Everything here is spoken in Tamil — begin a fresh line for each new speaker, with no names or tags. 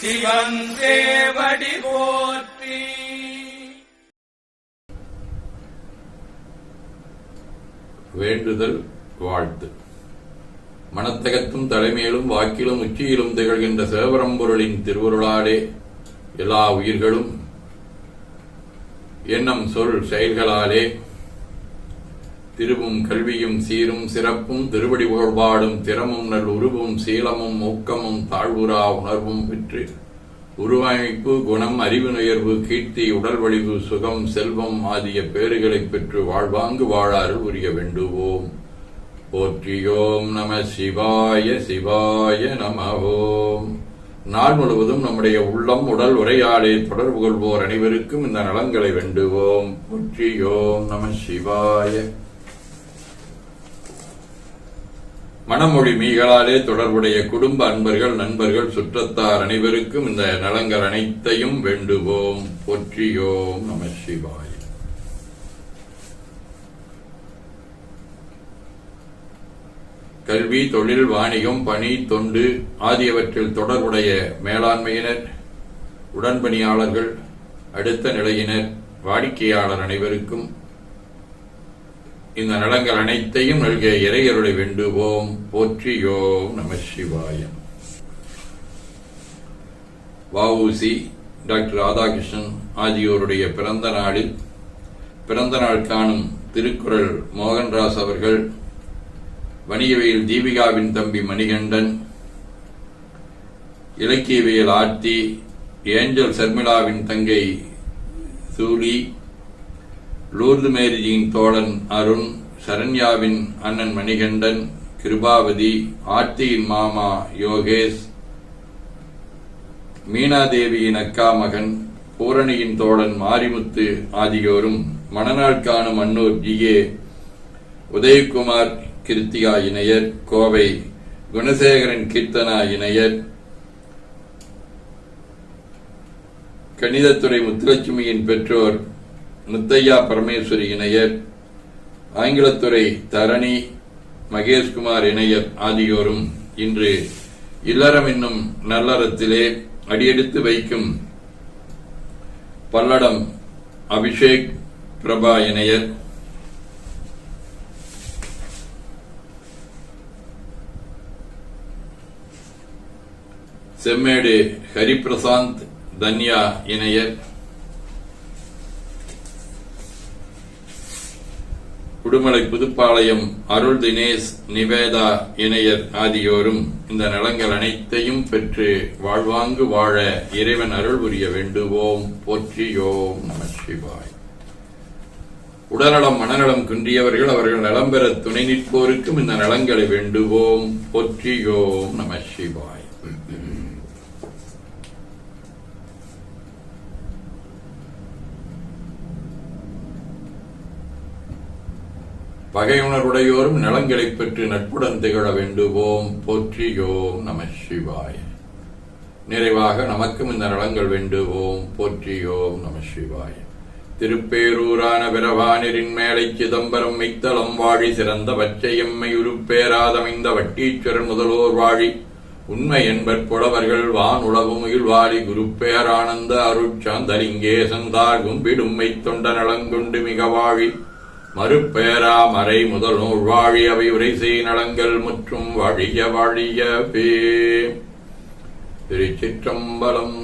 சிவன் சேவடி போற்றி.
வேண்டுதல் வாழ்த்து. மனத்தகத்தும் தலைமையிலும் வாக்கிலும் உச்சியிலும் திகழ்கின்ற சிவபரம்பொருளின் திருவருளாலே எல்லா உயிர்களும் எண்ணம் சொல் செயல்களாலே திருவும் கல்வியும் சீரும் சிறப்பும் திருவடி புகழ்பாடும் திறமும் நல் உருவும் சீலமும் ஊக்கமும் தாழ்வுரா உணர்வும் பெற்று உருவமைப்பு குணம் அறிவு நுயர்வு கீர்த்தி உடல் வலிவு சுகம் செல்வம் ஆகிய பேறுகளைப் பெற்று வாழ்வாங்கு வாழ உரிய வேண்டுவோம். போற்றியோம் நம சிவாய சிவாய நம ஓம் நாள் முழுவதும் நம்முடைய உள்ளம் உடல் உரையாடே தொடர்பு கொள்வோர் அனைவருக்கும் இந்த நலன்களை வேண்டுவோம். போற்றியோம் நம சிவாய. மனமொழி மீகளாலே தொடர்புடைய குடும்ப அன்பர்கள் நண்பர்கள் சுற்றத்தார் அனைவருக்கும் இந்த நலங்கள் அனைத்தையும் வேண்டுவோம். போற்றியோம் நம சிவாய். கல்வி தொழில் வாணிகம் பணி தொண்டு ஆகியவற்றில் தொடர்புடைய மேலாண்மையினர் உடன்பணியாளர்கள் அடுத்த நிலையினர் வாடிக்கையாளர் அனைவருக்கும் இந்த நலங்கள் அனைத்தையும் நல்கிய இறையருளை வேண்டுவோம். போற்றியோம் நம சிவாயம் வஉசி டாக்டர் ராதாகிருஷ்ணன் ஆகியோருடைய பிறந்த நாளில் பிறந்த நாள் காணும் திருக்குறள் மோகன்ராஸ் அவர்கள் வணிகவியல் தீபிகாவின் தம்பி மணிகண்டன் இலக்கியவியல் ஆர்த்தி ஏஞ்சல் சர்மிளாவின் தங்கை சூலி லூர்து மேரிஜியின் தோழன் அருண் சரண்யாவின் அண்ணன் மணிகண்டன் கிருபாவதி ஆர்த்தியின் மாமா யோகேஷ் மீனாதேவியின் அக்கா மகன் பூரணியின் தோழன் மாரிமுத்து ஆகியோரும் மணநாள் காணும் அன்னூர் ஜி. ஏ. உதயகுமார் கிருத்திகா இணையர் கோவை குணசேகரன் கீர்த்தனா இணையர் கணிதத்துறை முத்துலட்சுமியின் பெற்றோர் முத்தையா பரமேஸ்வரி இணையர் ஆங்கிலத்துறை தரணி மகேஷ்குமார் இணையர் ஆகியோரும் இன்று இல்லறம் என்னும் நல்லறத்திலே அடியெடுத்து வைக்கும் பல்லடம் அபிஷேக் பிரபா இணையர். செம்மேடு ஹரிபிரசாந்த் தன்யா இணையர். உடுமலை புதுப்பாளையம் அருள் தினேஷ் நிவேதா இணையர் ஆகியோரும் இந்த நலங்கள் அனைத்தையும் பெற்று வாழ்வாங்கு வாழ இறைவன் அருள் புரிய வேண்டுவோம். போற்றியோம் நம சிவாய். உடல்நலம் மனநலம் குன்றியவர்கள் அவர்கள் நலம் பெற துணை நிற்போருக்கும் இந்த நலங்களை வேண்டுவோம். போற்றியோம் நம சிவாய். பகையுணர்வுடையோரும் நலங்களைப் பெற்று நட்புடன் திகழ வேண்டுவோம். போற்றியோம் நம சிவாய. நிறைவாக நமக்கும் இந்த நலங்கள் வேண்டுவோம். போற்றியோம் நம சிவாய. திருப்பேரூரான பிரவானரின் மேலை சிதம்பரம் மெய்த்தலம் வாழி சிறந்த பச்சையம்மை உருப்பேராதமைந்த வட்டீஸ்வரன் முதல்வோர் வாழி. உண்மை என்பர் புலவர்கள் வான் உளவு முகில்வாரி குருப்பேரானந்த அருட்சாந்தலிங்கேசன் சந்தார் கும்பிடும் மெய்த்தொண்ட நலங்கொண்டு மிக வாழி. மறுப்பேரா மறை முதல் நூல் வாழியவை உரைசை நலங்கள் முற்றும் வாழிய வாழிய பே திருச்சிற்றம்பலம்